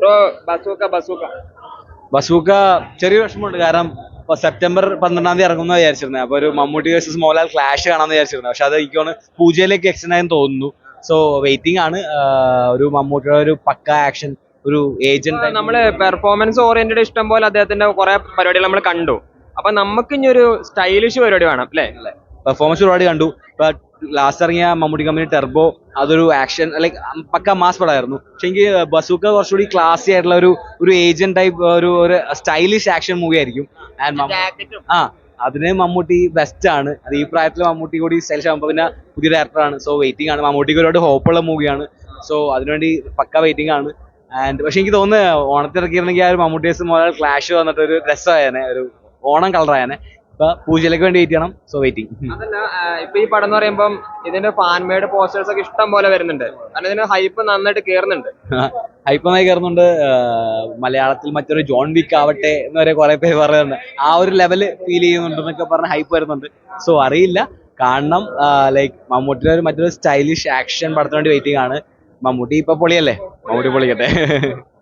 Bro bazooka bazooka bazooka ചെറിയ വിഷമമുണ്ട്. കാരണം ഇപ്പൊ സെപ്റ്റംബർ പന്ത്രണ്ടാം തീയതി ഇറങ്ങുന്ന വിചാരിച്ചിരുന്നത് അപ്പൊ ഒരു മമ്മൂട്ടി വേഴ്സസ് മോഹൻലാൽ ക്ലാഷ് കാണാന്ന് വിചാരിച്ചിരുന്നത് പക്ഷെ അത് എനിക്കാണ് പൂജയിലേക്ക് എക്സ്റ്റൻഡ് ആയെന്ന് തോന്നുന്നു. സോ വെയിറ്റിംഗ് ആണ്. ഒരു മമ്മൂട്ടിയുടെ ഒരു പക്ക ആക്ഷൻ ഒരു ഏജന്റ് നമ്മൾ പെർഫോമൻസ് ഓറിയന്റഡ് ഇഷ്ടം പോലെ അദ്ദേഹത്തിന്റെ കുറെ പരിപാടികൾ നമ്മൾ കണ്ടു. അപ്പൊ നമുക്ക് ഇനി ഒരു സ്റ്റൈലിഷ് പരിപാടി വേണം അല്ലേ? പെർഫോമൻസ് പരിപാടി കണ്ടു. ബട്ട് ലാസ്റ്റ് ഇറങ്ങിയ മമ്മൂട്ടി കമ്പനി ടെർബോ അതൊരു ആക്ഷൻ ലൈക്ക് പക്ക മാസ് പടമായിരുന്നു. പക്ഷെ എനിക്ക് ബസൂക്ക കുറച്ചുകൂടി ക്ലാസി ആയിട്ടുള്ള ഒരു ഒരു ഏജന്റ് ടൈപ്പ് ഒരു ഒരു സ്റ്റൈലിഷ് ആക്ഷൻ മൂവി ആയിരിക്കും. ആൻഡ് ആ അതിന് മമ്മൂട്ടി ബെസ്റ്റ് ആണ്. അത് ഈ പ്രായത്തിൽ മമ്മൂട്ടി കൂടി സ്റ്റൈലിഷ് ആകുമ്പോൾ പിന്നെ പുതിയ ഡയറക്ടറാണ് സോ വെയിറ്റിംഗ് ആണ്. മമ്മൂട്ടിക്ക് ഒരുപാട് ഹോപ്പുള്ള മൂവിയാണ് സോ അതിനുവേണ്ടി പക്ക വെയിറ്റിംഗ് ആണ്. ആൻഡ് പക്ഷെ എനിക്ക് തോന്നുന്നു ഓണത്തിറക്കിയിരുന്നെങ്കിൽ ആ ഒരു മമ്മൂട്ടി വേഴ്സസ് ക്ലാഷ് വന്നിട്ട് ഒരു രസമായേനെ. ഒരു ഓണം കളറായേനെ ഇപ്പൊ പൂജയിലേക്ക് വേണ്ടി വെയിറ്റ് ചെയ്യണം. സോ വെയിറ്റിംഗ് അതല്ല ഇപ്പൊ ഈ പടം എന്ന് പറയുമ്പോൾ ഇതിന്റെ ഫാൻമേഡ് പോസ്റ്റേഴ്സ് ഒക്കെ ഇഷ്ടം പോലെ വരുന്നുണ്ട്. കാരണം ഇതിന് ഹൈപ്പ് നന്നായിട്ട് കേറുന്നുണ്ട്. ഹൈപ്പമായി കയറുന്നുണ്ട് ആഹ് മലയാളത്തിൽ മറ്റൊരു ജോൺ വിക്ക് ആവട്ടെ എന്ന് വരെ കുറെ പേര് പറയുന്നുണ്ട്. ആ ഒരു ലെവൽ ഫീൽ ചെയ്യുന്നുണ്ട് എന്നൊക്കെ പറഞ്ഞ ഹൈപ്പ് വരുന്നുണ്ട്. സോ അറിയില്ല. കാരണം ലൈക്ക് മമ്മൂട്ടിയുടെ ഒരു മറ്റൊരു സ്റ്റൈലിഷ് ആക്ഷൻ പടത്തിന് വേണ്ടി വെയിറ്റിംഗ് ആണ്. മമ്മൂട്ടി ഇപ്പൊ പൊളിയല്ലേ? മമ്മൂട്ടി പൊളിക്കട്ടെ.